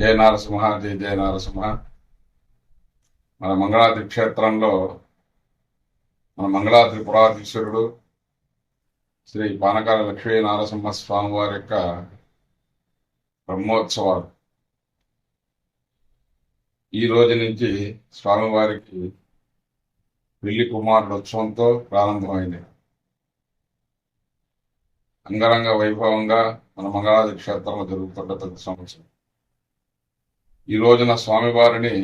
జయ నరసింహ జయ జయ నరసింహ. మన మంగళాద్రి క్షేత్రంలో మన మంగళాద్రి పురాధీశ్వరుడు శ్రీ పానకాల లక్ష్మీ నరసింహ స్వామి వారి యొక్క బ్రహ్మోత్సవాలు. ఈ రోజు నుంచి స్వామివారికి పెళ్ళి కుమారుడు ఉత్సవంతో ప్రారంభమైంది. అంగరంగ వైభవంగా మన మంగళాది క్షేత్రంలో జరుగుతున్న ప్రతి సంవత్సరం. ఈ రోజున స్వామివారిని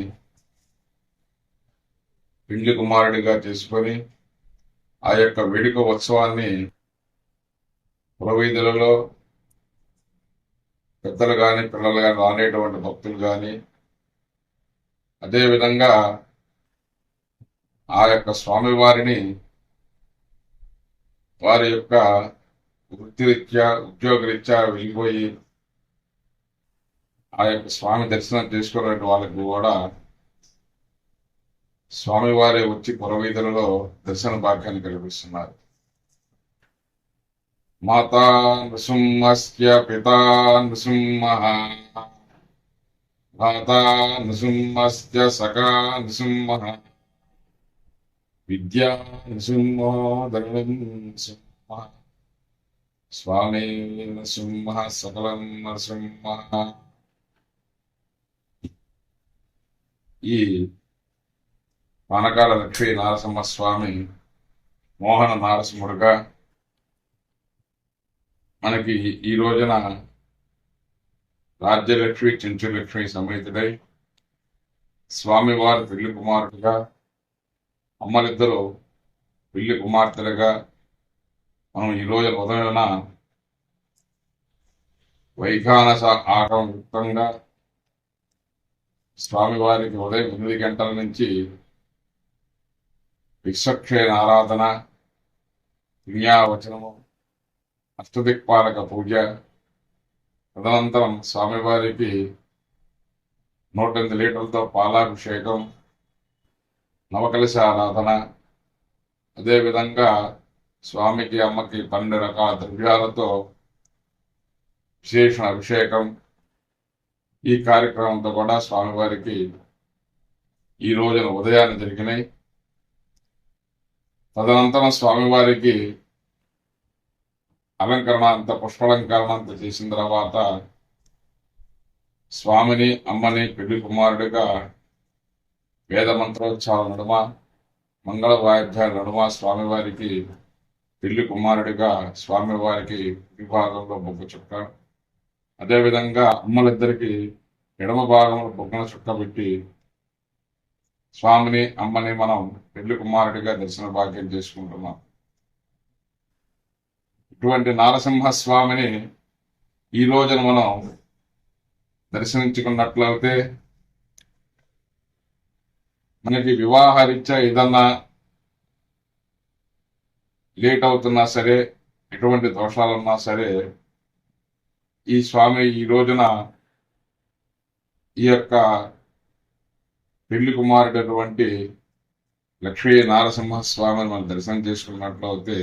పిండి కుమారుడిగా చేసుకొని ఆ యొక్క వేడుక ఉత్సవాన్ని పురవీధులలో పెద్దలు కానీ పిల్లలు కానీ రానేటువంటి భక్తులు కానీ అదేవిధంగా ఆ యొక్క స్వామివారిని వారి యొక్క వృత్తిరీత్యా ఉద్యోగరీత్యా వెళ్ళిపోయి ఆ యొక్క స్వామి దర్శనం చేసుకునే వాళ్ళకి కూడా స్వామివారే వచ్చి పురవీధులలో దర్శన భాగ్యాన్ని కల్పిస్తున్నారు. మాతా నృసింహస్య పితా నృసింహ మాతా నృసింహస్య సఖా నృసింహ విద్యా నృసింహో ధరణం నృసింహ స్వామి నృసింహ సకలం నృసింహ. ఈ పానకాల లక్ష్మీ నారసింహ స్వామి మోహన నారసింహుడుగా మనకి ఈ రోజున రాజ్యలక్ష్మి చెంచులక్ష్మి సమేతుడై స్వామివారి పెళ్ళి కుమారుడుగా అమ్మలిద్దరూ పెళ్ళి కుమార్తెలుగా మనం ఈ రోజు ఉదయన వైఖానస ఆటం యుక్తంగా స్వామివారికి ఉదయం ఎనిమిది గంటల నుంచి విశ్వక్షేణ ఆరాధన క్రియావచనము అష్టదిక్పాలక పూజ తదనంతరం స్వామివారికి నూట ఎనిమిది లీటర్లతో పాలాభిషేకం నవకలశ ఆరాధన. అదేవిధంగా స్వామికి అమ్మకి పన్నెండు రకాల ద్రవ్యాలతో విశేషణ అభిషేకం ఈ కార్యక్రమంతో కూడా స్వామివారికి ఈ రోజున ఉదయాన్ని జరిగినాయి. తదనంతరం స్వామివారికి అలంకరణ అంత పుష్పలంకరణ అంత చేసిన తర్వాత స్వామిని అమ్మని పెళ్ళి కుమారుడిగా వేద మంత్రోత్సవాల నడుమ మంగళ వాయిద్యాల నడుమ స్వామివారికి పెళ్ళి కుమారుడిగా స్వామివారికి విభాగంలో బొగ్గు చుట్టాడు అదేవిధంగా అమ్మలిద్దరికి ఎడమ భాగంలో బొగ్గన చుక్క పెట్టి స్వామిని అమ్మని మనం పెళ్ళి కుమారుడిగా దర్శన భాగ్యం చేసుకుంటున్నాం. ఇటువంటి నారసింహ స్వామిని ఈ రోజున మనం దర్శించుకున్నట్లయితే మనకి వివాహరీత్యా ఏదన్నా లేట్ అవుతున్నా సరే ఎటువంటి దోషాలున్నా సరే ఈ స్వామి ఈ రోజున ఈ యొక్క పెళ్ళి కుమారుడటువంటి లక్ష్మీ నారసింహ స్వామిని మనం దర్శనం చేసుకున్నట్లయితే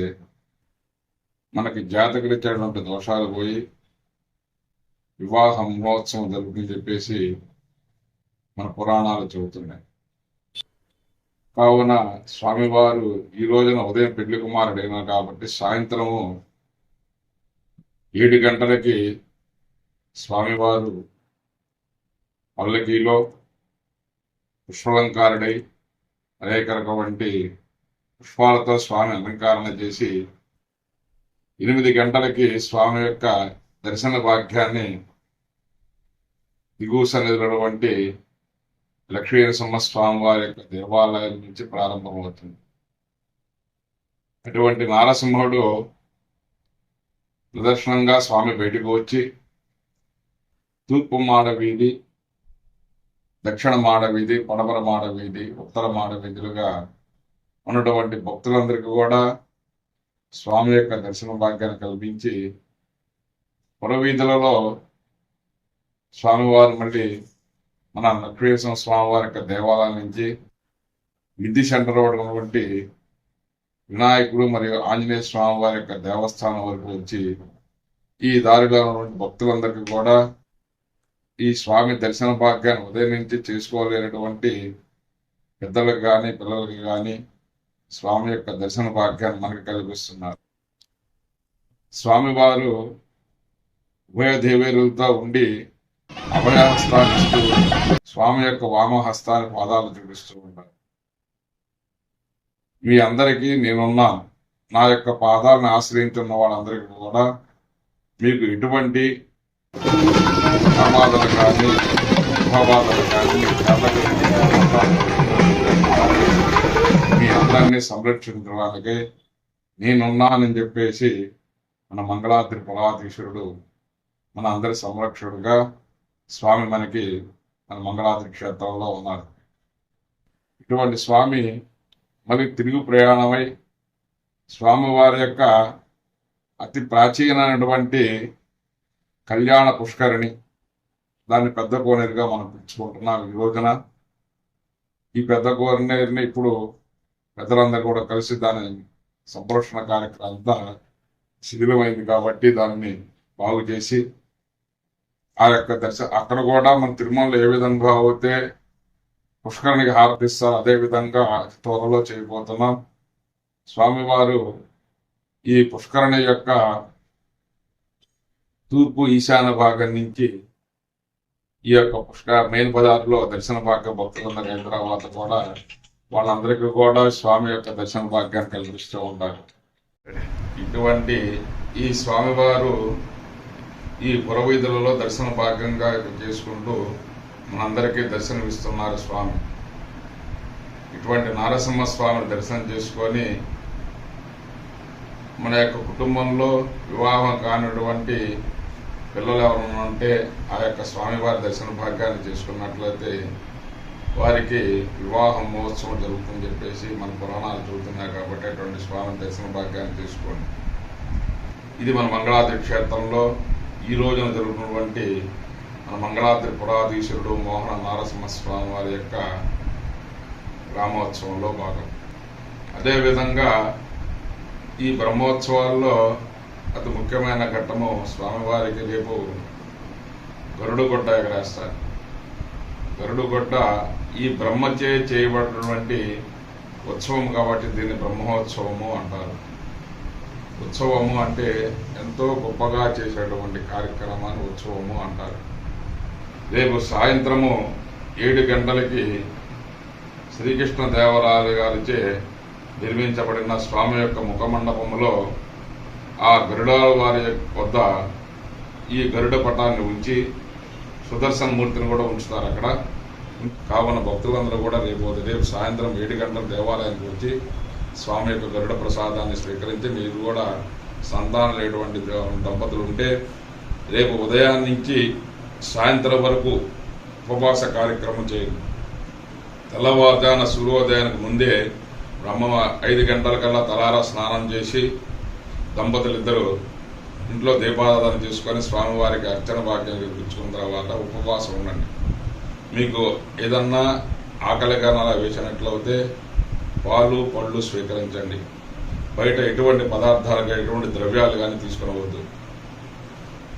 మనకి జాతకరీత్యాటువంటి దోషాలు పోయి వివాహ మహోత్సవం జరుగుతుందని చెప్పేసి మన పురాణాలు చెబుతున్నాయి. కావున స్వామివారు ఈ రోజున ఉదయం పెళ్ళి కుమారుడైన కాబట్టి సాయంత్రము ఏడు గంటలకి స్వామివారు పల్లకీలో పుష్పలంకారుడై అనేక రకమంటి పుష్పాలతో స్వామి అలంకరణ చేసి ఎనిమిది గంటలకి స్వామి యొక్క దర్శన భాగ్యాన్ని దిగువ సన్నిధిలో వంటి లక్ష్మీ నరసింహస్వామి వారి యొక్క దేవాలయం నుంచి ప్రారంభమవుతుంది. అటువంటి నారసింహుడు ప్రదర్శనంగా స్వామి బయటకు వచ్చి తూర్పు మాడ వీధి దక్షిణ మాడ వీధి పడమర మాడ వీధి ఉత్తర మాడ వీధులుగా ఉన్నటువంటి భక్తులందరికీ కూడా స్వామి యొక్క దర్శన భాగ్యాన్ని కల్పించి పురవీధులలో స్వామివారు మళ్ళీ మన లక్ష్మీనరసింహ స్వామివారి యొక్క దేవాలయం నుంచి విద్య సెంటర్ ఉన్నటువంటి వినాయకుడు మరియు ఆంజనేయ స్వామి వారి యొక్క దేవస్థానం వరకు వచ్చి ఈ దారిలో ఉన్నటువంటి భక్తులందరికీ కూడా ఈ స్వామి దర్శన భాగ్యాన్ని ఉదయం నుంచి చేసుకోలేనటువంటి పెద్దలకు కానీ పిల్లలకి కానీ స్వామి యొక్క దర్శన భాగ్యాన్ని మనకు కల్పిస్తున్నారు. స్వామివారు ఉభయ దేవేరులతో ఉండి అభయహస్తాన్ని ఇస్తూ స్వామి యొక్క వామహస్తాన్ని పాదాలు చూపిస్తూ ఉంటారు మీ అందరికీ నేనున్నా నా యొక్క పాదాలను ఆశ్రయించున్న వాళ్ళందరికీ కూడా మీకు ఎటువంటి ప్రమాదాలు కానీ ప్రభావాలు కానీ మీ అందరినీ సంరక్షించడానికి నేనున్నానని చెప్పేసి మన మంగళాద్రి పొలాధీశ్వరుడు మన అందరి సంరక్షకుడుగా స్వామి మనకి మన మంగళాద్రి క్షేత్రంలో ఉన్నారు. ఇటువంటి స్వామి మళ్ళీ తిరుగు ప్రయాణమై స్వామివారి యొక్క అతి ప్రాచీనమైనటువంటి కళ్యాణ పుష్కరిణి. దాన్ని పెద్ద కోనేరుగా మనం పిలుచుకుంటున్నాం ఈ రోజున. ఈ పెద్ద కోనేరుని ఇప్పుడు పెద్దలందరూ కూడా కలిసి దాని సంరక్షణ కార్యక్రమం అంతా శిథిలమైంది కాబట్టి దాన్ని బాగు చేసి ఆ యొక్క దర్శ అక్కడ కూడా మన తిరుమలలో ఏ విధంగా అయితే పుష్కరునికి హారతిస్తారు అదే విధంగా త్వరలో చేయబోతున్నాం. స్వామివారు ఈ పుష్కరణి యొక్క తూర్పు ఈశాన్య భాగం నుంచి ఈ యొక్క పుష్కర మెయిన్ బజార్లో దర్శన భాగ్య భక్తులందరూ అయిన తర్వాత కూడా వాళ్ళందరికీ కూడా స్వామి యొక్క దర్శన భాగ్యాన్ని కల్పిస్తూ ఉంటారు ఇటువంటి ఈ స్వామివారు ఈ పురవీధులలో దర్శన భాగ్యంగా చేసుకుంటూ మనందరికీ దర్శనమిస్తున్నారు స్వామి. ఇటువంటి నారసింహ స్వామిని దర్శనం చేసుకొని మన యొక్క కుటుంబంలో వివాహం కానిటువంటి పిల్లలు ఎవరైనా ఉంటే ఆ యొక్క స్వామివారి దర్శన భాగ్యాన్ని చేసుకున్నట్లయితే వారికి వివాహ మహోత్సవం జరుగుతుందని చెప్పేసి మన పురాణాలు చెబుతున్నాయి కాబట్టి అటువంటి స్వామి దర్శన భాగ్యాన్ని తీసుకోండి. ఇది మన మంగళాద్రి క్షేత్రంలో ఈ రోజున జరుగుతున్నటువంటి మన మంగళాద్రి పురాధీశ్వరుడు మోహన నారసింహ స్వామి వారి యొక్క గ్రామోత్సవంలో భాగం. అదేవిధంగా ఈ బ్రహ్మోత్సవాల్లో అతి ముఖ్యమైన ఘట్టము స్వామివారికి రేపు గరుడుగొడ్డ ఎగరేస్తారు. గరుడుగొడ్డ ఈ బ్రహ్మచే చేయబడినటువంటి ఉత్సవం కాబట్టి దీన్ని బ్రహ్మోత్సవము అంటారు. ఉత్సవము అంటే ఎంతో గొప్పగా చేసేటువంటి కార్యక్రమాన్ని ఉత్సవము అంటారు. రేపు సాయంత్రము ఏడు గంటలకి శ్రీకృష్ణ దేవరాయలు గారిచే నిర్మించబడిన స్వామి యొక్క ముఖమండపంలో ఆ గరుడ వారి వద్ద ఈ గరుడ పటాన్ని ఉంచి సుదర్శన మూర్తిని కూడా ఉంచుతారు అక్కడ. కావున భక్తులందరూ కూడా రేపు రేపు సాయంత్రం ఏడు గంటల దేవాలయానికి వచ్చి స్వామి యొక్క గరుడ ప్రసాదాన్ని స్వీకరించి మీరు కూడా సంతానం లేటువంటి దంపతులు ఉంటే రేపు ఉదయం నుంచి సాయంత్రం వరకు ఉపవాస కార్యక్రమం చేయండి. తెల్లవారుజాన సూర్యోదయానికి ముందే బ్రహ్మ ఐదు గంటల కల్లా తలారా స్నానం చేసి దంపతులు ఇద్దరు ఇంట్లో దీపారాధన చేసుకొని స్వామివారికి అర్చన భాగ్యం చూపించుకున్న తర్వాత ఉపవాసం ఉండండి. మీకు ఏదన్నా ఆకలి అలా వేసినట్లయితే పాలు పళ్ళు స్వీకరించండి. బయట ఎటువంటి పదార్థాలు కానీ ఎటువంటి ద్రవ్యాలు కానీ తీసుకునవద్దు.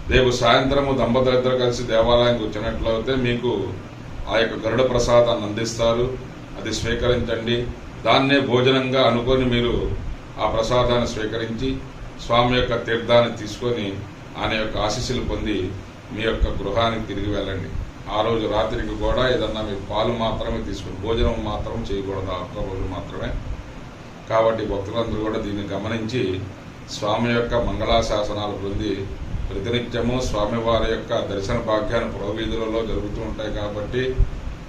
రేపు సాయంత్రము దంపతులు ఇద్దరు కలిసి దేవాలయానికి వచ్చినట్లయితే మీకు ఆ యొక్క గరుడ ప్రసాదాన్ని అందిస్తారు. అది స్వీకరించండి. దాన్నే భోజనంగా అనుకొని మీరు ఆ ప్రసాదాన్ని స్వీకరించి స్వామి యొక్క తీర్థాన్ని తీసుకొని ఆయన యొక్క ఆశీస్సులు పొంది మీ యొక్క గృహానికి తిరిగి వెళ్ళండి. ఆ రోజు రాత్రికి కూడా ఏదన్నా మీరు పాలు మాత్రమే తీసుకుని భోజనం మాత్రం చేయకూడదు ఆ ఒక్క రోజు మాత్రమే. కాబట్టి భక్తులందరూ కూడా దీన్ని గమనించి స్వామి యొక్క మంగళాశాసనాలు పొంది ప్రతినిత్యము స్వామివారి యొక్క దర్శన భాగ్యాన్ని పురోవీధులలో జరుగుతూ ఉంటాయి కాబట్టి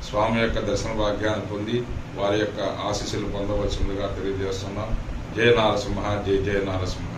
స్వామి యొక్క దర్శన భాగ్యాన్ని పొంది వారి యొక్క ఆశీస్సులు పొందవలసిందిగా తెలియజేస్తున్నాం. జయ నారసింహ జయ జయ నారసింహ.